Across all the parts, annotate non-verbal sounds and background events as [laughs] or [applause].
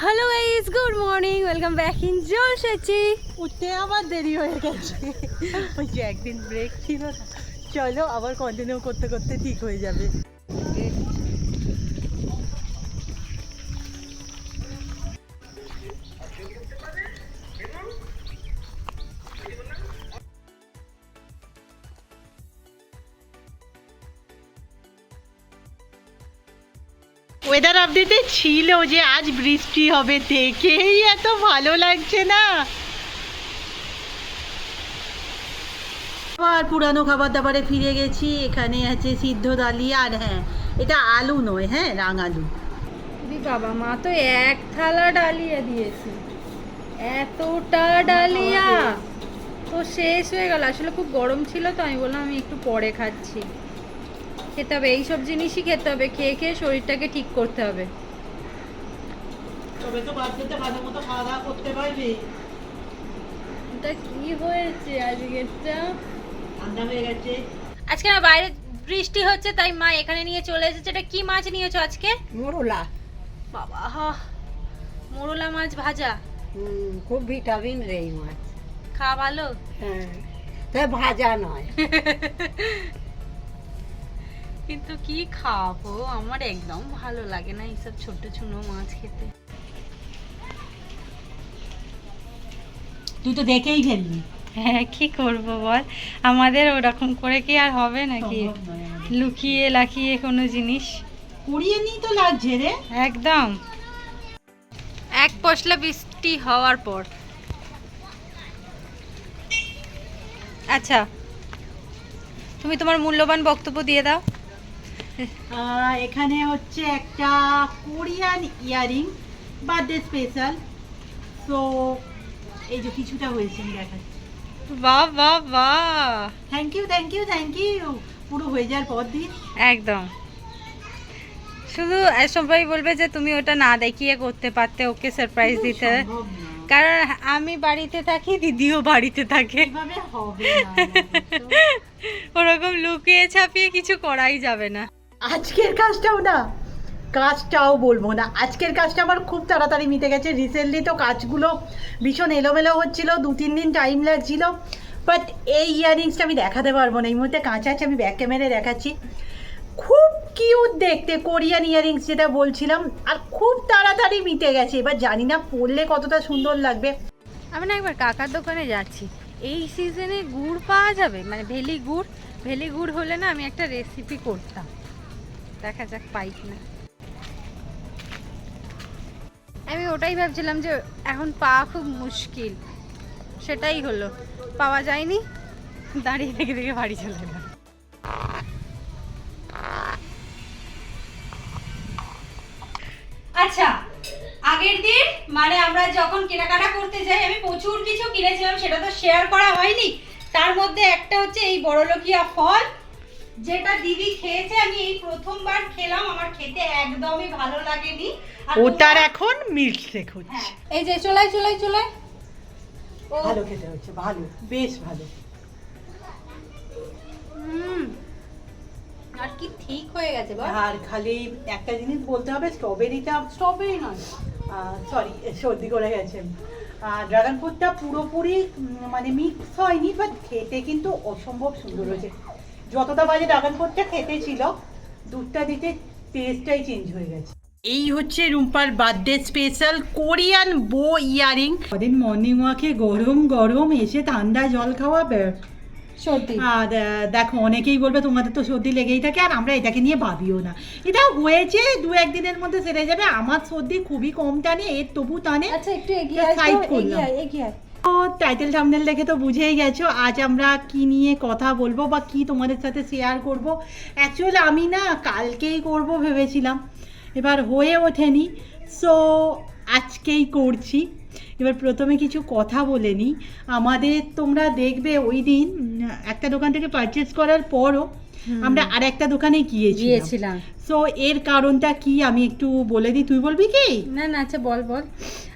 Hello guys good morning welcome back in জলসেচি উঠতে আবার দেরি হয়ে গেছে। ওই যে একদিন ব্রেক ছিল চলো আবার কন্টিনিউ করতে করতে ঠিক হয়ে যাবে। ওয়েদার আপডেটে ছিল যে আজ বৃষ্টি হবে দেখেই এত ভালো লাগছে না। আবার পুরানো খাবার দাবারে ফিরে গেছি এখানে আছে সিদ্ধ ডালিয়া আর হ্যাঁ এটা আলু নয় হ্যাঁ রাঙালু। বাবা মা তো এক থালা ডালিয়া দিয়েছে। এতটা ডালিয়া! তো শেষ হয়ে গেল। আসলে খুব গরম ছিল তো আমি বললাম আমি একটু পরে খাচ্ছি। খেতে হবে এইসব জিনিসই খেতে হবে খেয়ে খেয়ে শরীরটাকে ঠিক করতে হবে। তবে তো মতো খাওয়া দাওয়া করতে পারবে। এটা কি হয়েছে আজকেরটা? ঠান্ডা হয়ে গেছে। আজকে না বাইরে বৃষ্টি হচ্ছে তাই মা এখানে নিয়ে চলে এসেছে। এটা কি মাছ নিয়েছো আজকে? মোরলা। বাবা হা মোরলা মাছ ভাজা। খুব ভিটামিন রে এই মাছ। খাওয়া ভালো? হ্যাঁ তাই ভাজা নয়। [laughs] কিন্তু কি খাব? আমার একদম ভালো লাগে না এইসব ছোট চুনো মাছ খেতে। তুই তো দেখেই ফেললি। হ্যাঁ কি করব বল? আমাদের ওরকম করে কি আর হবে নাকি? লুকিয়ে লাকিয়ে কোনো জিনিস। কুড়িয়ে নিই তো লাগছে রে। একদম। এক পশলা বৃষ্টি হওয়ার পর। আচ্ছা তুমি তোমার মূল্যবান বক্তব্য দিয়ে দাও। এখানে হচ্ছে একটা কোরিয়ান ইয়ারিং বার্থডে স্পেশাল। তো এই যে কিছুটা হয়েছে আমি দেখাচ্ছি। বাহ বাহ বাহ। Thank you thank you thank you পুরো হয়ে যাওয়ার পর দিন। একদম। শুধু সবাই বলবে যে তুমি ওটা না দেখিয়ে করতে পারতে ওকে সারপ্রাইজ দিতে। কারণ আমি বাড়িতে থাকি দিদিও বাড়িতে থাকে। [laughs] ওরকম লুকিয়ে ছাপিয়ে কিছু করাই যাবে না। আজকের কাজটাও না, কাজটাও বলব না। আজকের কাজটা আমার খুব তাড়াতাড়ি মিটে গেছে। রিসেন্টলি তো কাজগুলো ভীষণ এলোমেলো হচ্ছিল, দু, তিন দিন টাইম লাগছিল বাট এই ইয়াররিংসটা আমি দেখাতে পারব না। এই মুহূর্তে কাঁচা আছে, আমি ব্যাক ক্যামেরায় দেখাচ্ছি। খুব কিউট দেখতে কোরিয়ান ইয়াররিংস যেটা বলছিলাম, আর খুব তাড়াতাড়ি মিটে গেছে। এবার জানি না পরলে কতটা সুন্দর লাগবে। আমি না একবার কাকার দোকানে যাচ্ছি। এই সিজনে গুড় পাওয়া যাবে? মানে ভেলি গুড়? ভেলি গুড় হলে না আমি একটা রেসিপি করতাম। দেখা যাক পাই কিনা আমি ওটাই ভাবছিলাম যে এখন পাওয়া খুব মুশকিল। সেটাই হলো। পাওয়া যায়নি, দাঁড়িয়ে থেকে থেকে বাড়ি চলে এলাম আচ্ছা আগের দিন মানে আমরা যখন কেনাকাটা করতে যাই, আমি প্রচুর কিছু কিনেছিলাম, সেটা তো শেয়ার করা হয়নি। তার মধ্যে একটা হচ্ছে এই বড়লোকিয়া ফল যেটা দিদি খেয়েছে আমি এই প্রথমবার খেলাম আমার খেতে একদমই ভালো লাগেনি। আর ওটার এখন মিল্ক শেক হচ্ছে। হ্যাঁ, এই যে চলাই চলাই চলাই ভালো খেতে হচ্ছে ভালো বেশ ভালো। হুম আর কি ঠিক হয়ে গেছে বল। আর খালি একটা জিনিস বলতে হবে স্ট্রবেরিটা স্ট্রবেরি নয় সরি সর্দি করে গেছে। ড্রাগন ফ্রুটটা পুরোপুরি মানে মিক্স হয়নি বাট খেতে কিন্তু অসম্ভব সুন্দর হয়েছে। যতটা বাজে ড্রাগন ফ্রুটটা খেতে ছিল দুধটা দিতে টেস্টটাই চেঞ্জ হয়ে গেছে। এই হচ্ছে রুম্পার birthday special Korean bow earring. কদিন মর্নিং ওয়াকে গরম গরম এসে ঠান্ডা জল খাওয়াবে। সর্দি। আর দেখো অনেকেই বলবে তোমাদের তো সর্দি লেগেই থাকে আর আমরা এটাকে নিয়ে ভাবিও না। এটা হয়েছে দু একদিনের মধ্যে সেরে যাবে। আমার সর্দি খুবই কম টানে এর তবু টানে। আচ্ছা একটু এগিয়ে side তো। টাইটেল থামনেল দেখে তো বুঝেই গেছো। আজ আমরা কি নিয়ে কথা বলব বা কি তোমাদের সাথে শেয়ার করব? অ্যাকচুয়ালি আমি না কালকেই করব ভেবেছিলাম। এবার হয়ে ওঠেনি। সো আজকেই করছি। এবার প্রথমে কিছু কথা বলে নিই। আমাদের তোমরা দেখবে ওই দিন একটা দোকান থেকে পারচেস করার পরও আমরা আর একটা দোকানে গিয়েছিলাম। সো এর কারণটা কি আমি একটু বলে দিই। তুই বলবি কি? না না আচ্ছা বল বল।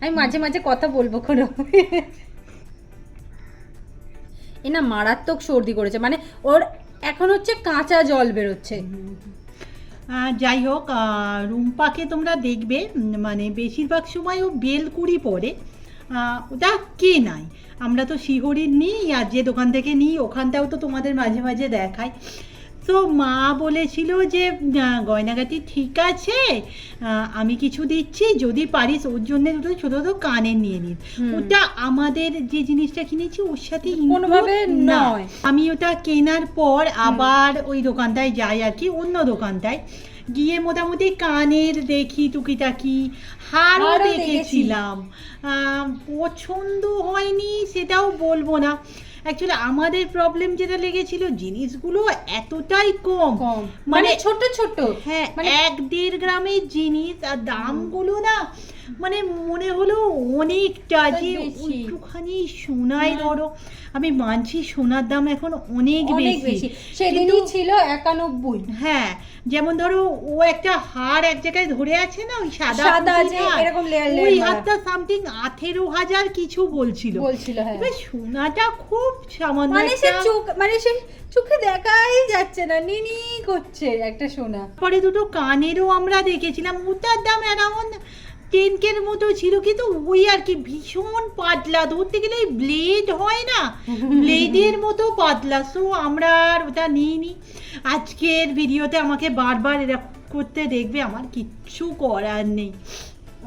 আমি মাঝে মাঝে কথা বলব কোনো। এ না মারাত্মক সর্দি করেছে। মানে ওর এখন হচ্ছে কাঁচা জল বেরোচ্ছে। যাই হোক রুম্পাকে তোমরা দেখবে মানে বেশিরভাগ সময় ও বেলকুড়ি পরে ওটা কে নাই? আমরা তো শিহরির নিই, আর যে দোকান থেকে নিই, ওখানটাও তো তোমাদের মাঝে মাঝে দেখায়। তো মা বলেছিল যে গয়নাগাটি ঠিক আছে আমি কিছু দিচ্ছি যদি পারিস ওর জন্য দুটো ছোট ছোটো কানের নিয়ে নিস। ওটা আমাদের যে জিনিসটা কিনেছি ওর সাথে কোনোভাবে। নয়। আমি ওটা কেনার পর আবার ওই দোকানটায় যাই আর কি অন্য দোকানটায়। গিয়ে মোটামুটি কানের দেখি টুকিটাকি হারও দেখেছিলাম। আহ, পছন্দ হয়নি সেটাও বলব না। অ্যাকচুয়ালি আমাদের প্রবলেম যেটা লেগেছিল জিনিসগুলো এতটাই কম। কম। মানে মানে ছোট ছোট। হ্যাঁ মানে- এক দেড় গ্রামের জিনিস আর দামগুলো না মানে মনে হলো অনেকটা যে একটুখানি সোনায় ধরো। আমি মানছি সোনার দাম এখন অনেক বেশি। সেদিনই ছিল একানব্বই। হ্যাঁ যেমন ধরো ও একটা হার এক জায়গায় ধরে আছে না ওই সাদা এরকম ওই হারটা সামথিং আঠেরো হাজার কিছু বলছিল। বলছিল হ্যাঁ। এবার সোনাটা খুব সামান্য মানে সে চোখ মানে সে চোখে দেখাই যাচ্ছে না নিনি করছে একটা সোনা। পরে দুটো কানেরও আমরা দেখেছিলাম ওটার দাম অ্যারাউন্ড টেন কের মতো ছিল কিন্তু ওই আর কি ভীষণ পাতলা। ধরতে গেলে ব্লেড হয় না? ব্লেডের মতো পাতলা। সো আমরা আর ওটা নিইনি। আজকের ভিডিওতে আমাকে বারবার এরকম করতে দেখবে আমার কিচ্ছু করার নেই।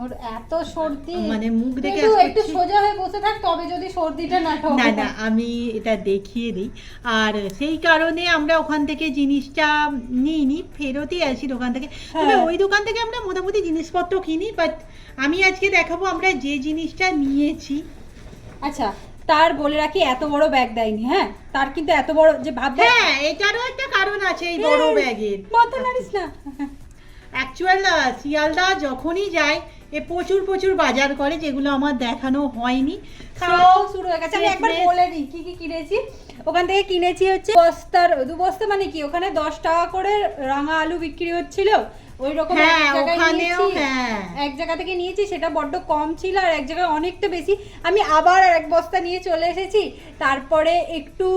ওর এত সর্দি। মানে মুখ দেখে একটু সোজা হয়ে বসে থাক তবে যদি সর্দিটা না না না আমি এটা দেখিয়ে দিই। আর সেই কারণে আমরা ওখান থেকে জিনিসটা নিইনি ফেরতই আসি দোকান থেকে। তবে হ্যাঁ। ওই দোকান থেকে আমরা মোটামুটি জিনিসপত্র কিনি বাট আমি আজকে দেখাবো আমরা যে জিনিসটা নিয়েছি। আচ্ছা তার বলে রাখি এত বড় ব্যাগ দেয়নি হ্যাঁ? তার কিন্তু এত বড় যে ভাববে হ্যাঁ এটারও একটা কারণ আছে এই বড় ব্যাগের মাথা নাড়িস না। অ্যাকচুয়াল শিয়ালদা যখনই যায় এ প্রচুর প্রচুর বাজার করে যেগুলো আমার দেখানো হয়নি। শুরু হয়ে গেছে। আমি একবার বলে দিই কি কি কিনেছি? ওখান থেকে কিনেছি হচ্ছে বস্তার দু বস্তা মানে কি? ওখানে দশ টাকা করে রাঙা আলু বিক্রি হচ্ছিল। ওই রকম এক হ্যাঁ ওখানেও হ্যাঁ। এক জায়গা থেকে নিয়েছি সেটা বড্ড কম ছিল আর এক জায়গায় অনেকটা বেশি। আমি আবার এক বস্তা নিয়ে চলে এসেছি। তারপরে একটু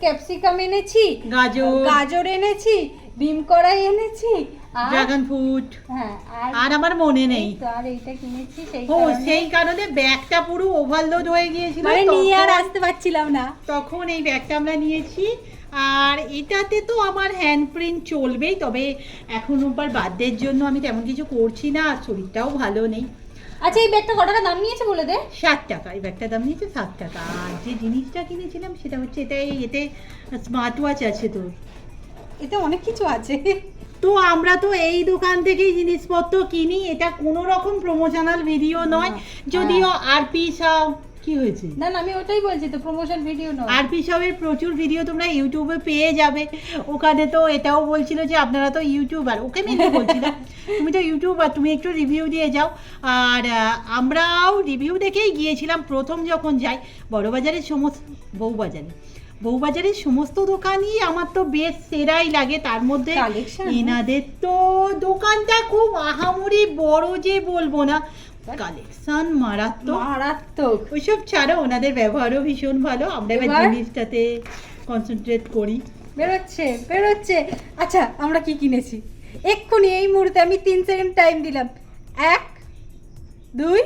ক্যাপসিকাম এনেছি গাজর। গাজর এনেছি বিম কড়াই এনেছি ড্রাগন ফ্রুট। হ্যাঁ আর আমার মনে নেই। আর এইটা কিনেছি সেই ও কারণে- সেই কারণে ব্যাগটা পুরো ওভারলোড হয়ে গিয়েছিল মানে নিয়ে আর আসতে পারছিলাম না। তখন এই ব্যাগটা আমরা নিয়েছি। আর এটাতে তো আমার হ্যান্ড প্রিন্ট চলবেই তবে এখন ওবার বার্থডের জন্য আমি তেমন কিছু করছি না আর শরীরটাও ভালো নেই। আচ্ছা এই ব্যাগটা কত টাকা দাম নিয়েছে বলে দে? ষাট টাকা এই ব্যাগটার দাম নিয়েছে ষাট টাকা। আর যে জিনিসটা কিনেছিলাম সেটা হচ্ছে এটা এই এতে স্মার্ট ওয়াচ আছে তো। এতে অনেক কিছু আছে। তো আমরা তো এই দোকান থেকেই জিনিসপত্র কিনি এটা কোনো রকম প্রমোশনাল ভিডিও নয়। যদিও আরপি সব কি হয়েছে? না না আমি ওটাই বলছি তো প্রমোশন ভিডিও নয়। আরপি সবের প্রচুর ভিডিও তোমরা ইউটিউবে পেয়ে যাবে। ওখানে তো এটাও বলছিল যে আপনারা তো ইউটিউবার ওকে মেনে বলছি না তুমি তো ইউটিউবার তুমি একটু রিভিউ দিয়ে যাও। আর আমরাও রিভিউ দেখেই গিয়েছিলাম প্রথম যখন যাই বড়বাজারের সমস্ত বউবাজারে। বউবাজারের সমস্ত দোকানই আমার তো বেশ সেরাই লাগে তার মধ্যে এনাদের তো দোকানটা খুব আহামরি বড় যে বলব না কালেকশন মারাত্মক। মারাত্মক। ওইসব ছাড়া ওনাদের ব্যবহারও ভীষণ ভালো। আমরা এবার? জিনিসটাতে কনসেন্ট্রেট করি। বেরোচ্ছে বেরোচ্ছে। আচ্ছা আমরা কি কিনেছি? এক্ষুনি এই মুহূর্তে আমি তিন সেকেন্ড টাইম দিলাম। এক দুই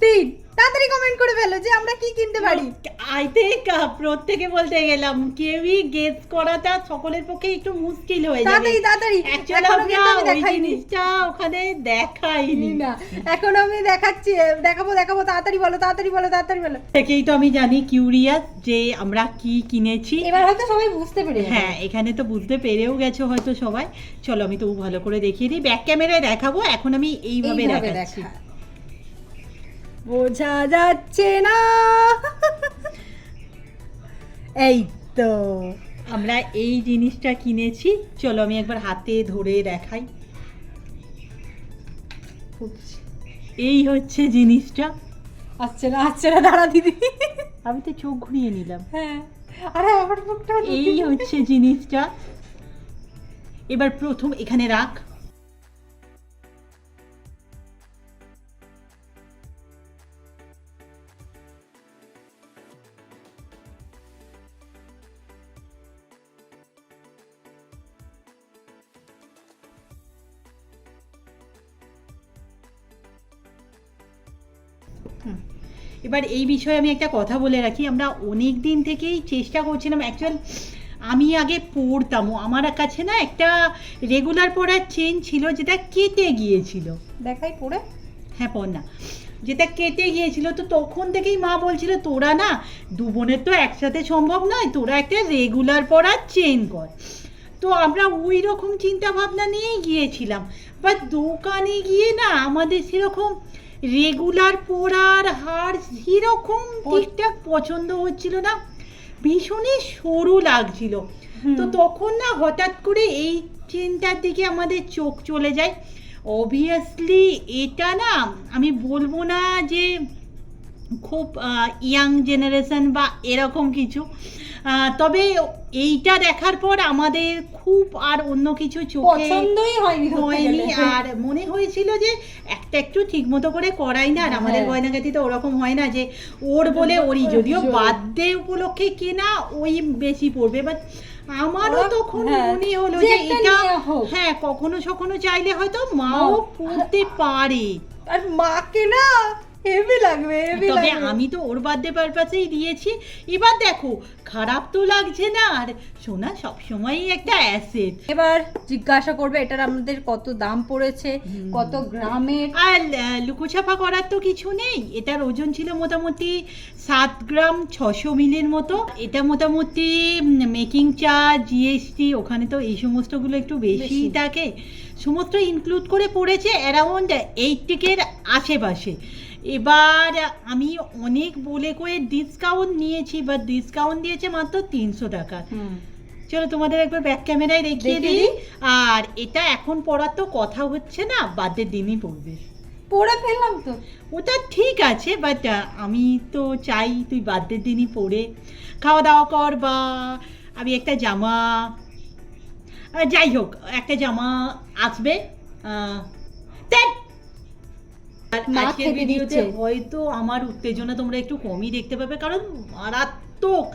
তিন। তাড়াতাড়ি কমেন্ট করে ফেলো যে আমরা কি কিনতে পারি। আই থিঙ্ক প্রত্যেকে বলতে গেলাম কেউই গেস করাটা সকলের পক্ষে একটু মুশকিল হয়ে যাবে। তাড়াতাড়ি তাড়াতাড়ি। অ্যাকচুয়ালি আমি আমরা ওই দেখাইনি। জিনিসটা ওখানে দেখাইনি। না এখন আমি দেখাচ্ছি দেখাবো দেখাবো তাড়াতাড়ি বলো তাড়াতাড়ি বলো তাড়াতাড়ি বলো। থেকেই তো আমি জানি কিউরিয়াস যে আমরা কি কিনেছি। এবার হয়তো সবাই বুঝতে পেরে। হ্যাঁ এখানে তো বুঝতে পেরেও গেছো হয়তো সবাই। চলো আমি তো ভালো করে দেখিয়ে দিই। ব্যাক ক্যামেরায় দেখাবো এখন আমি এইভাবে দেখাচ্ছি। দেখা। বোঝা যাচ্ছে না। এই তো। আমরা এই জিনিসটা কিনেছি। চলো আমি একবার হাতে ধরে দেখাই। এই হচ্ছে জিনিসটা। আসছে না আসছে না দাঁড়া দিদি। আমি তো চোখ ঘুরিয়ে নিলাম। হ্যাঁ। আরে আমার মুখটা এই হচ্ছে জিনিসটা। এবার প্রথম এখানে রাখ। এবার এই বিষয়ে আমি একটা কথা বলে রাখি আমরা অনেক দিন থেকেই চেষ্টা করছিলাম অ্যাকচুয়াল আমি আগে পড়তামও। আমার কাছে না একটা রেগুলার পড়ার চেন ছিল যেটা কেটে গিয়েছিল। দেখাই পড়ে। হ্যাঁ পড় না। যেটা কেটে গিয়েছিল তো তখন থেকেই মা বলছিল তোরা না দু বোনের তো একসাথে সম্ভব নয় তোরা একটা রেগুলার পড়ার চেন কর। তো আমরা ওই রকম চিন্তা ভাবনা নিয়েই গিয়েছিলাম। বা দোকানে গিয়ে না আমাদের সেরকম রেগুলার পড়ার হার সেরকম ঠিকঠাক পছন্দ হচ্ছিল না ভীষণই সরু লাগছিল। তো তখন না হঠাৎ করে এই চেনটার দিকে আমাদের চোখ চলে যায়। অবভিয়াসলি এটা না আমি বলব না যে খুব ইয়াং জেনারেশন বা এরকম কিছু। তবে এইটা দেখার পর আমাদের খুব আর অন্য কিছু চোখে পছন্দই হয়নি হয়নি আর মনে হয়েছিল যে একটা একটু ঠিক মতো করে করাই না আর আমাদের হ্যাঁ। গয়নাগাটি তো ওরকম হয় না যে ওর বলে [laughs] ওরই যদিও। [laughs] বার্থডে উপলক্ষে কেনা ওই বেশি পড়বে বাট আমারও তখন হ্যাঁ, মনে হলো যে এটা হ্যাঁ কখনো সখনো চাইলে হয়তো মাও- পড়তে [laughs] পারে আর মাকে না হেভি লাগবে হেভি তবে আমি তো ওর বার্থডে পারপাসেই দিয়েছি। এবার দেখো খারাপ তো লাগছে না। আর সোনা সবসময়ই একটা অ্যাসেট এবার জিজ্ঞাসা করবে এটার আমাদের কত দাম পড়েছে কত গ্রামের? আর লুকোছাপা করার তো কিছু নেই। এটার ওজন ছিল মোটামুটি সাত গ্রাম ছশো মিলের মতো। এটা মোটামুটি মেকিং চার্জ জিএসটি ওখানে তো এই সমস্তগুলো একটু বেশি। থাকে। সমস্ত ইনক্লুড করে পড়েছে অ্যারাউন্ড এইটিকের আশেপাশে। এবার আমি অনেক বলে করে ডিসকাউন্ট নিয়েছি বা ডিসকাউন্ট দিয়েছে মাত্র তিনশো টাকা। চলো তোমাদের একবার ব্যাক ক্যামেরায় দেখিয়ে দিই। আর এটা এখন পড়ার তো কথা হচ্ছে না বাদের দিনই পড়বে। পড়ে ফেললাম তো। ওটা ঠিক আছে বাট আমি তো চাই তুই বার্থডের দিনই পড়ে। খাওয়া দাওয়া কর বা আমি একটা জামা যাই হোক একটা জামা আসবে ধ্যাৎ! আর আজকের ভিডিওতে হয়তো আমার উত্তেজনা তোমরা একটু কমই দেখতে পাবে কারণ মারাত্মক।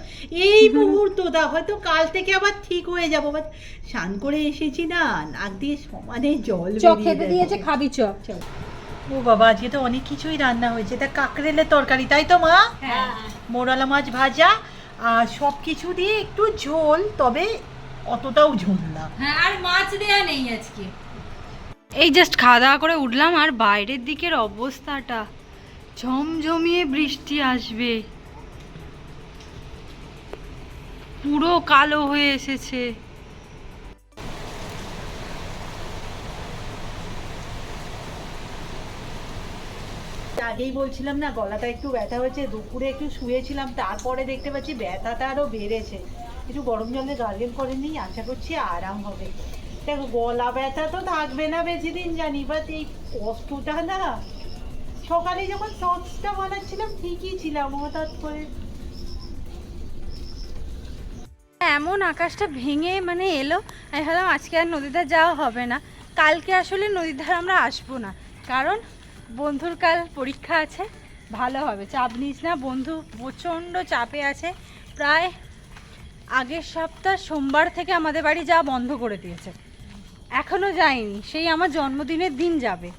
এই মুহূর্তটা হয়তো কাল থেকে আবার ঠিক হয়ে যাব বাট স্নান করে এসেছি না নাক দিয়ে সমানে জল খেতে দিয়েছে খাবি চ। ও বাবা আজকে তো অনেক কিছুই রান্না হয়েছে। তা কাকরেলের তরকারি তাই তো মা? হ্যাঁ। মোরালা মাছ ভাজা আর সব কিছু দিয়ে একটু ঝোল তবে অতটাও ঝোল না। হ্যাঁ আর মাছ দেয়া নেই আজকে। এই জাস্ট খাওয়া দাওয়া করে উঠলাম আর বাইরের দিকের অবস্থাটা। ঝমঝমিয়ে বৃষ্টি আসবে। পুরো কালো হয়ে এসেছে। আগেই বলছিলাম না, গলাটা একটু ব্যথা হয়েছে, দুপুরে একটু শুয়েছিলাম, তারপরে দেখতে পাচ্ছি ব্যথাটা আরও বেড়েছে। একটু গরম জলে গার্গেল করে নিই আশা করছি আরাম হবে। দেখো গলা ব্যথা তো থাকবে না বেশি দিন জানি বাট এই কষ্টটা না। সকালে যখন সসটা বানাচ্ছিলাম ঠিকই ছিলাম হঠাৎ করে। এমন আকাশটা ভেঙে মানে এলো, আমি ভাবলাম আজকে আর নদীতে যাওয়া হবে না। কালকে আসলে নদীর ধারে আমরা আসব না। কারণ বন্ধুর কাল পরীক্ষা আছে, ভালো হবে। চাপ নিস না, বন্ধু প্রচণ্ড চাপে আছে। প্রায় আগের সপ্তাহ সোমবার থেকে আমাদের বাড়ি যাওয়া বন্ধ করে দিয়েছে। এখনও যায়নি, সেই আমার জন্মদিনের দিন যাবে।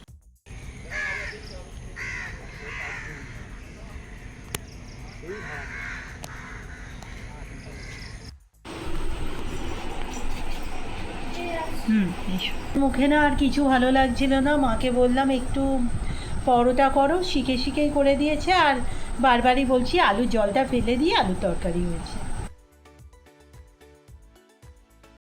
মুখে না আর কিছু ভালো লাগছিল না, মাকে বললাম একটু পরোটা করো, শিখে শিখেই করে দিয়েছে, আর বারবারই বলছি আলুর জলটা ফেলে দিয়ে আলুর তরকারি হয়েছে।